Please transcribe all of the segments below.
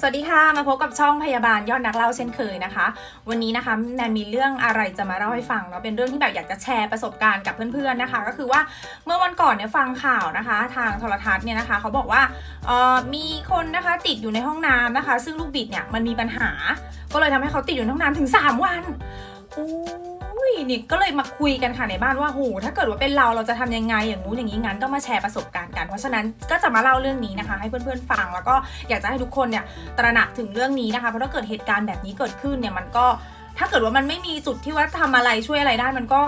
สวัสดีค่ะ มาพบกับช่องพยาบาลยอดนักเล่าเช่นเคยนะคะ วันนี้นะคะแนนมีเรื่องอะไรจะมาเล่าให้ฟังเนาะเป็นเรื่องที่แบบอยากจะแชร์ประสบการณ์กับเพื่อนๆนะคะ ก็คือว่าเมื่อวันก่อนเนี่ยฟังข่าวนะคะ ทางโทรทัศน์เนี่ยนะคะเขาบอกว่าเออมีคนนะคะติดอยู่ในห้องน้ำนะคะ ซึ่งลูกบิดเนี่ยมันมีปัญหา ก็เลยทำให้เขาติดอยู่ในห้องน้ำถึง 3 วันอุ้ ยนี่ก็เลยมาคุยกันค่ะในบ้านว่าโหถ้าเกิดว่าเป็นเราเราจะทำยังไงอย่างงู้นอย่างนี้งั้นก็มาแชร์ประสบการณ์กัน เพราะฉะนั้นก็จะมาเล่าเรื่องนี้นะคะ ให้เพื่อนๆฟังแล้วก็อยากจะให้ทุกคนเนี่ยตระหนักถึงเรื่องนี้นะคะเพราะถ้าเกิดเหตุการณ์แบบนี้เกิดขึ้นเนี่ยมันก็ถ้าเกิดว่ามันไม่มีจุดที่ว่าทำอะไรช่วยอะไรได้มันก็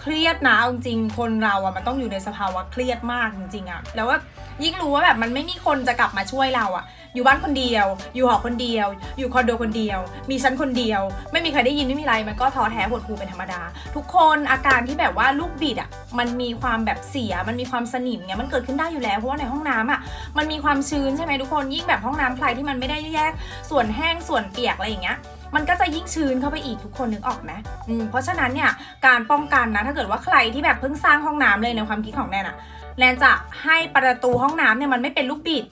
เครียดนะจริงๆคนเราอะมันต้องอยู่ในสภาวะเครียดมากจริงๆอะแล้วว่ายิ่งรู้ว่าแบบมันไม่มีคนจะกลับมาช่วยเราอะ อยู่บ้านคนเดียว อยู่หอคนเดียว อยู่คอนโดคนเดียว มีฉันคนเดียว ไม่มีใครได้ยินไม่มีอะไรมันก็ท้อแท้หดหู่เป็นธรรมดา ทุกคนอาการที่แบบว่าลูกบิดอะมันมีความแบบเสียมันมีความสนิมเนี่ยมันเกิดขึ้นได้อยู่แล้วเพราะว่าในห้องน้ำอะมันมีความชื้นใช่ไหมทุกคนยิ่งแบบห้องน้ำใครที่มันไม่ได้แยกส่วนแห้งส่วนเปียกอะไรอย่างเงี้ยมันก็จะยิ่งชื้นเข้าไปอีกทุกคนนึกออกไหมอืมเพราะฉะนั้นเนี่ยการป้องกันนะถ้าเกิดว่าใครที่แบบเพิ่งสร้างห้องน้ำเลยในความคิดของแนนอะแนนจะให้ประตูห้องน้ำเนี่ยมันไม่เป็นลูกบิด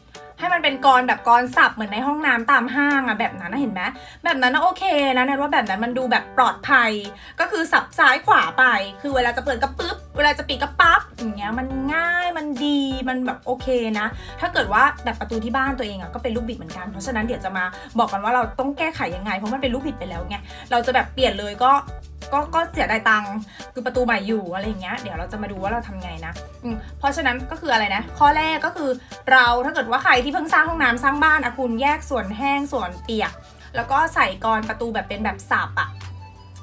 ให้มันเป็นกรแบบกรสับเหมือนในห้องน้ำตามห้างอะแบบนั้นนะเห็นไหมแบบนั้นนะโอเคนะแนนว่าแบบนั้นมันดูแบบปลอดภัย ก็คือสับซ้ายขวาไป คือเวลาจะเปิดก็ปึ๊บเวลาจะปิดก็ปั๊บอย่างเงี้ยมันง่ายมันดีมันแบบโอเคนะ ถ้าเกิดว่าแบบประตูที่บ้านตัวเองอะก็เป็นลูกบิดเหมือนกันเพราะฉะนั้นเดี๋ยวจะมาบอกกันว่าเราต้องแก้ไขยังไง เพราะมันเป็นลูกบิดไปแล้วไงเราจะแบบเปลี่ยนเลยก็ ก็ก็เสียดายตังค์คือประตูใหม่อยู่อะไรอย่างเงี้ยเดี๋ยวเราจะมาดูว่าเราทำไงนะอืมเพราะฉะนั้นก็คืออะไรนะ ข้อแรกก็คือเราถ้าเกิดว่าใครที่เพิ่งสร้างห้องน้ำสร้างบ้านอะคุณแยกส่วนแห้งส่วนเปียก แล้วก็ใส่กรประตูแบบเป็นแบบสับอะ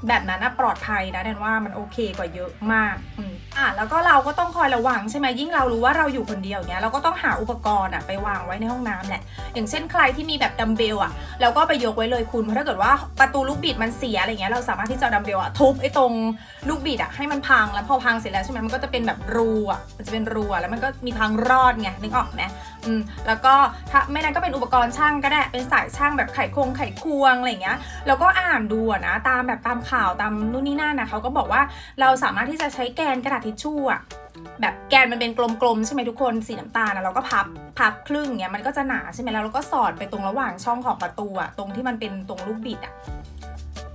แบบนั้นนะปลอดภัยนะแนนว่ามันโอเคกว่าเยอะมากอืมอะแล้วก็เราก็ต้องคอยระวังใช่ไหมยิ่งเรารู้ว่าเราอยู่คนเดียวเนี้ยเราก็ต้องหาอุปกรณ์อะไปวางไว้ในห้องน้ำแหละ อย่างเช่นใครที่มีแบบดัมเบลอะแล้วก็ไปยกไว้เลยคุณเพราะถ้าเกิดว่าประตูลูกบิดมันเสียอะไรเงี้ยเราสามารถที่จะดัมเบลอะทุบไอ้ตรงลูกบิดอะให้มันพังแล้วพอพังเสร็จแล้วใช่ไหมมันก็จะเป็นแบบรูอะมันจะเป็นรูอะแล้วมันก็มีทางรอดไงนึกออกไหมอืมแล้วก็ถ้าไม่นั้นก็เป็นอุปกรณ์ช่างก็ได้เป็นสายช่างแบบไขควงไขควงอะไรเงี้ยแล้วก็อ่านดูนะตามแบบตามข่าวตามนู่นนี่นั่นนะเขาก็บอกว่าเราสามารถที่จะใช้แกนกระดาษทิชชู่อะแบบแกนมันเป็นกลมๆใช่ไหมทุกคนสีน้ำตาลอะเราก็พับพับครึ่งเนี้ยมันก็จะหนาใช่ไหมแล้วเราก็สอดไปตรงระหว่างช่องของประตูอะตรงที่มันเป็นตรงลูกบิดอะ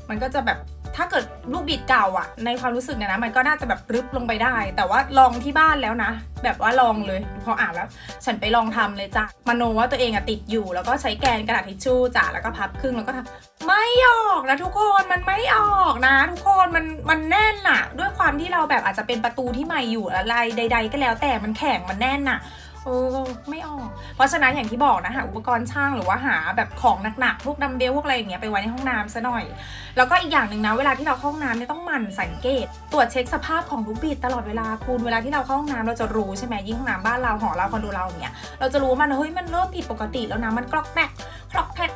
มันก็จะแบบ ถ้าเกิดลูกบิดเก่าอะในความรู้สึกเนี่ยนะ มันก็น่าจะแบบรึบลงไปได้ แต่ว่าลองที่บ้านแล้วนะ แบบว่าลองเลย พออ่านแล้ว ฉันไปลองทำเลยจ้ะมโนว่าตัวเองอะติดอยู่ แล้วก็ใช้แกนกระดาษทิชชู่จ้ะแล้วก็พับครึ่งแล้วก็ทำไม่ออกนะทุกคนมันไม่ออกนะ ทุกคนมันมันแน่นอะด้วยความที่เราแบบอาจจะเป็นประตูที่ใหม่อยู่อะไรใด ๆ ก็แล้วแต่มันแข็งมันแน่นอะ เออไม่ออก เพราะฉะนั้นอย่างที่บอกนะหาอุปกรณ์ช่างหรือว่าหาแบบของหนักๆพวกดัมเบลพวกอะไรอย่างเงี้ยไปไว้ในห้องน้ำซะหน่อย แล้วก็อีกอย่างหนึ่งนะเวลาที่เราเข้าห้องน้ำเนี่ยต้องหมั่นสังเกต ตรวจเช็คสภาพของลูกบิดตลอดเวลาคุณเวลาที่เราเข้าห้องน้ำเราจะรู้ใช่ไหมยิ่งห้องน้ำบ้านเราหอเราคอนโดเราอย่างเงี้ยเราจะรู้ว่ามันเฮ้ยมันเริ่มผิดปกติแล้วนะมันกรอกแกรกกรอกแกรก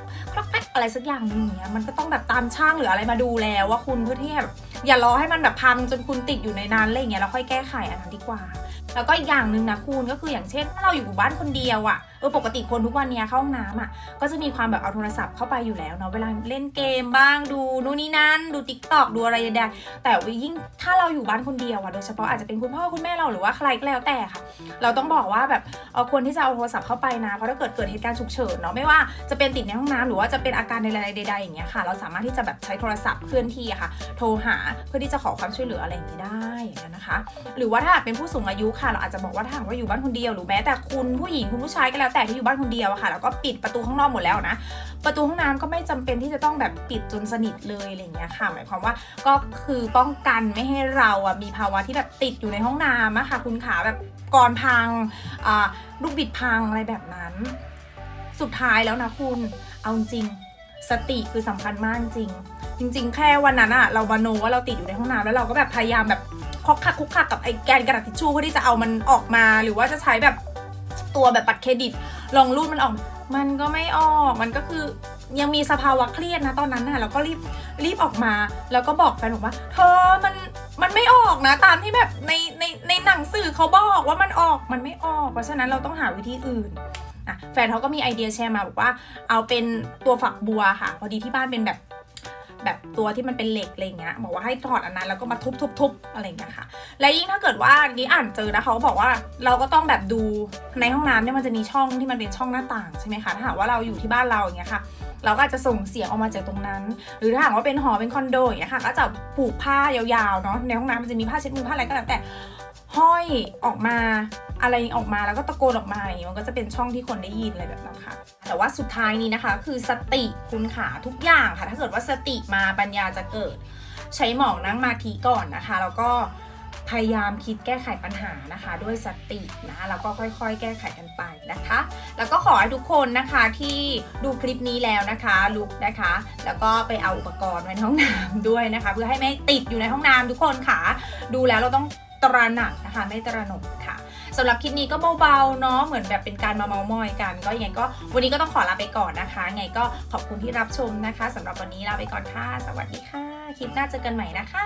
อะไรสักอย่างหนึ่งเนี้ยมันก็ต้องแบบตามช่างหรืออะไรมาดูแล้วว่าคุณเพื่อที่แบบอย่ารอให้มันแบบพังจนคุณติดอยู่ในนั้นอะไรเงี้ยแล้วค่อยแก้ไขอันนั้นดีกว่า แล้วก็อีกอย่างหนึ่งนะคุณก็คืออย่างเช่นถ้าเราอยู่บ้านคนเดียวอะ่ะเออปกติคนทุกวันเนี้ยเข้าห้องน้ำอะก็จะมีความแบบเอาโทรศัพท์เข้าไปอยู่แล้วเนาะเวลาเล่นเกมบ้างดูนู่นนี่นั่นดูติ๊กตอกดูอะไรใดๆแต่วิ่งถ้าเราอยู่บ้านคนเดียวอะโดยเฉพาะอาจจะเป็นคุณพ่อคุณแม่เราหรือว่าใครก็แล้วแต่ค่ะ เราต้องบอกว่าแบบเออควรที่จะเอาโทรศัพท์เข้าไปนะเพราะถ้าเกิดเกิดเหตุการณ์ฉุกเฉินเนาะไม่ว่าจะเป็นติดในห้องน้ำหรือว่าจะเป็นอาการใดๆใดๆอย่างเงี้ยค่ะ เราสามารถที่จะแบบใช้โทรศัพท์เคลื่อนที่อะค่ะ โทรหาเพื่อที่จะขอความช่วยเหลืออะไรอย่างนี้ได้อย่างนั้นนะคะ หรือว่าถ้าเป็นผู้สูงอายุค่ะ เราอาจจะบอกว่าถ้าหากว่าอยู่บ้านคนเดียวหรือแม้แต่คุณผู้หญิงคุณผู้ชายก็แล้วแต่ที่อยู่บ้านคนเดียวอะค่ะ แล้วก็ปิดประตูข้างนอกหมดแล้วนะ ประตูห้องน้ำก็ไม่จำเป็นที่จะต้องแบบปิดจนสนิทเลยอะไรเงี้ยค่ะ หมายความว่าก็คือป้องกันไม่ให้เราอะมีภาวะที่แบบติดอยู่ในห้องน้ำอะค่ะ คุณขาแบบก่อนพังอ่าลูกบิดพังอะไรแบบนั้น สุดท้ายแล้วนะคุณ เอาจริง สติคือสำคัญมากจริง จริง ๆ แค่วันนั้นอะเราบาโนว่าเราติดอยู่ในห้องน้ำแล้วเราก็แบบพยายามแบบคอกคักคุกคักกับไอ้แกนกระดาษทิชชู่เพื่อที่จะเอามันออกมา หรือว่าจะใช้แบบ ตัวแบบบัตรเครดิต ลองรูดมันออก มันก็ไม่ออก มันก็คือยังมีสภาวะเครียดนะตอนนั้นน่ะเราก็รีบรีบออกมา แล้วก็บอกแฟนบอกว่า เธอมันมันไม่ออกนะ ตามที่แบบในในในหนังสือเขาบอกว่ามันออกมันไม่ออก เพราะฉะนั้นเราต้องหาวิธีอื่นอะแฟนเขาก็มีไอเดียแชร์มาบอกว่าเอาเป็นตัวฝักบัวค่ะ พอดีที่บ้านเป็นแบบ แบบตัวที่มันเป็นเหล็กอะไรเงี้ยบอกว่าให้ถอดอันนั้นแล้วก็มาทุบๆๆอะไรเงี้ยค่ะ และยิ่งถ้าเกิดว่านี้อ่านเจอนะเขาบอกว่าเราก็ต้องแบบดูในห้องน้ำเนี่ยมันจะมีช่องที่มันเป็นช่องหน้าต่างใช่ไหมคะถ้าหากว่าเราอยู่ที่บ้านเราอย่างเงี้ยค่ะเราก็อาจจะส่งเสียงออกมาจากตรงนั้น หรือถ้าหากว่าเป็นหอเป็นคอนโดอย่างเงี้ยค่ะ ก็จะผูกผ้ายาวๆเนาะในห้องน้ำมันจะมีผ้าเช็ดมือผ้าอะไรก็แล้วแต่ ห้อยออกมาอะไรออกมาแล้วก็ตะโกนออกมาอย่างเงี้มันก็จะเป็นช่องที่คนได้ยินอะไรแบบนั้นค่ะ แต่ว่าสุดท้ายนี้นะคะ คือสติคุณขาทุกอย่างค่ะ ถ้าเกิดว่าสติมาปัญญาจะเกิด ใช้หมองนั่งมาทีก่อนนะคะ แล้วก็พยายามคิดแก้ไขปัญหานะคะ ด้วยสตินะแล้วก็ค่อยๆ แก้ไขกันไปนะคะ แล้วก็ขอให้ทุกคนนะคะที่ดูคลิปนี้แล้วนะคะลุกนะคะ แล้วก็ไปเอาอุปกรณ์ไว้ในห้องน้ำด้วยนะคะ เพื่อให้ไม่ติดอยู่ในห้องน้ำทุกคนค่ะ ดูแล้วเราต้อง ตระหนักนะคะไม่ตระหนกค่ะสำหรับคลิปนี้ก็เบาๆเนาะเหมือนแบบเป็นการมาเมามอยกัน ก็ยังไงก็วันนี้ก็ต้องขอลาไปก่อนนะคะไงก็ขอบคุณที่รับชมนะคะสำหรับวันนี้ลาไปก่อนค่ะ สวัสดีค่ะ คลิปหน้าเจอกันใหม่นะคะ